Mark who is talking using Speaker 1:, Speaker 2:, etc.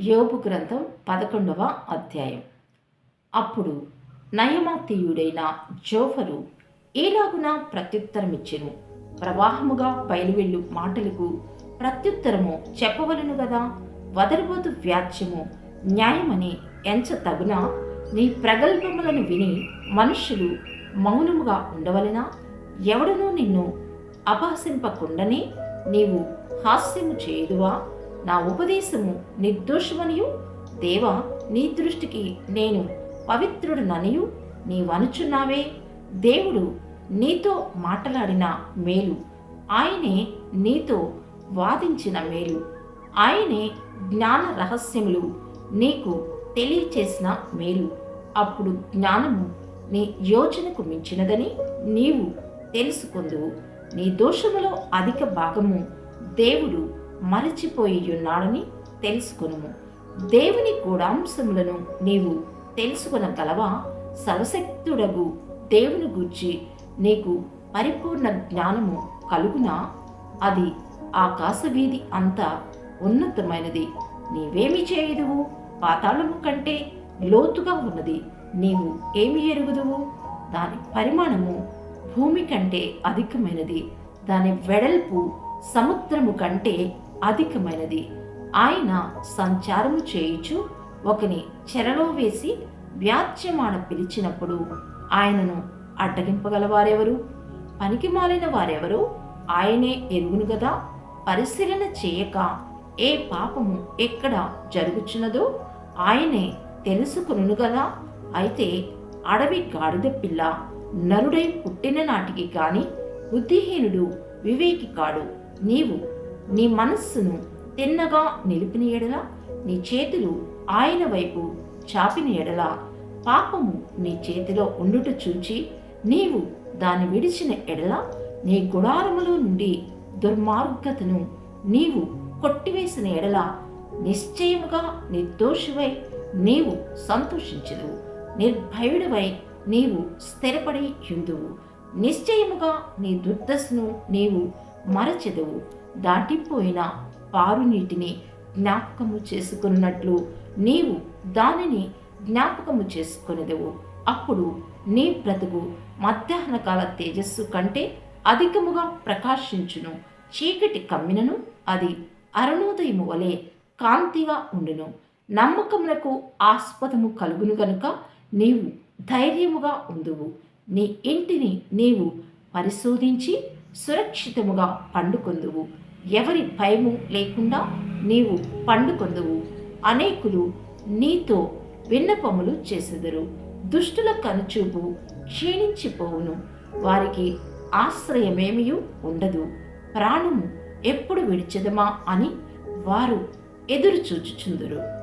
Speaker 1: యోబు గ్రంథం పదకొండవ అధ్యాయం. అప్పుడు నయమాతీయుడైన జోఫరు ఏలాగున ప్రత్యుత్తరమిచ్చెను. ప్రవాహముగా బయలువెళ్ళు మాటలకు ప్రత్యుత్తరము చెప్పవలను గదా? వదరబోతు వ్యాజ్యము న్యాయమని ఎంచ తగున నీ ప్రగల్భములను విని మనుష్యులు మౌనముగా ఉండవలెనా? ఎవడనూ నిన్ను అపహసింపకుండానే నీవు హాస్యము చేయుదువా? నా ఉపదేశము నిర్దోషమనియు. దేవ నీ దృష్టికి నేను పవిత్రుడుననియు. నీవనుచున్నావే. దేవుడు నీతో మాట్లాడిన మేలు. ఆయనే నీతో వాదించిన మేలు. ఆయనే జ్ఞాన రహస్యములు నీకు తెలియచేసిన మేలు. అప్పుడు జ్ఞానము నీ యోచనకు మించినదని నీవు తెలుసుకుందువు. నీ దోషములో అధిక భాగము దేవుడు మరచిపోయి ఉన్నాడని తెలుసుకొనుము. దేవుని గూఢాంశములను నీవు తెలుసుకొనగలవా? సర్వశక్తుడగు దేవుని గూర్చి నీకు పరిపూర్ణ జ్ఞానము కలుగునా? అది ఆకాశవీధి అంత ఉన్నతమైనది. నీవేమి చేయుదువు? పాతాళము కంటే లోతుగా ఉన్నది. నీవు ఏమి ఎరుగుదువు? దాని పరిమాణము భూమి కంటే అధికమైనది. దాని వెడల్పు సముద్రము కంటే అధికమైనది. ఆయన సంచారము చేయుచు ఒకని చెరలో వేసి వ్యాజ్యమాడ పిలిచినప్పుడు ఆయనను అడ్డగింపగలవారెవరు? పనికి మాలిన వారెవరు? ఆయనే ఎరుగును గదా? పరిశీలన చేయక ఏ పాపము ఎక్కడ జరుగుచున్నదో ఆయనే తెలుసుకును గదా? అయితే అడవి గాడిద పిల్ల నరుడై పుట్టిన నాటికి కాని బుద్ధిహీనుడు వివేకి కాడు నీవు నీ మనస్సును తిన్నగా నిలిపిన ఎడల నీ చేతులు ఆయన వైపు చాపిన ఎడల పాపము నీ చేతిలో ఉండుట చూచి నీవు దాన్ని విడిచిన ఎడల నీ గుడారములో నుండి దుర్మార్గతను నీవు కొట్టివేసిన ఎడల నిశ్చయముగా నిర్దోషివై నీవు సంతోషించదు నిర్భయుడివై నీవు స్థిరపడి యుందువు నిశ్చయముగా నీ దుర్దశను నీవు మరచెదవు. దాటిపోయిన పారునీటిని జ్ఞాపకము చేసుకున్నట్లు నీవు దానిని జ్ఞాపకము చేసుకునేదవు. అప్పుడు నీ బ్రతుకు మధ్యాహ్న కాల తేజస్సు కంటే అధికముగా ప్రకాశించును. చీకటి కమ్మినను అది అరుణోదయము వలె కాంతిగా ఉండును. నమ్మకమునకు ఆస్పదము కలుగును గనుక నీవు ధైర్యముగా ఉందువు నీ ఇంటిని నీవు పరిశోధించి సురక్షితముగా పండుకొందువు. ఎవరి భయము లేకుండా నీవు పండుకొందువు. అనేకులు నీతో విన్నపములు చేసెదరు. దుష్టుల కనుచూపు క్షీణించిపోవును. వారికి ఆశ్రయమేమియూ ఉండదు. ప్రాణము ఎప్పుడు విడిచెదమా అని వారు ఎదురు చూచుచుందురు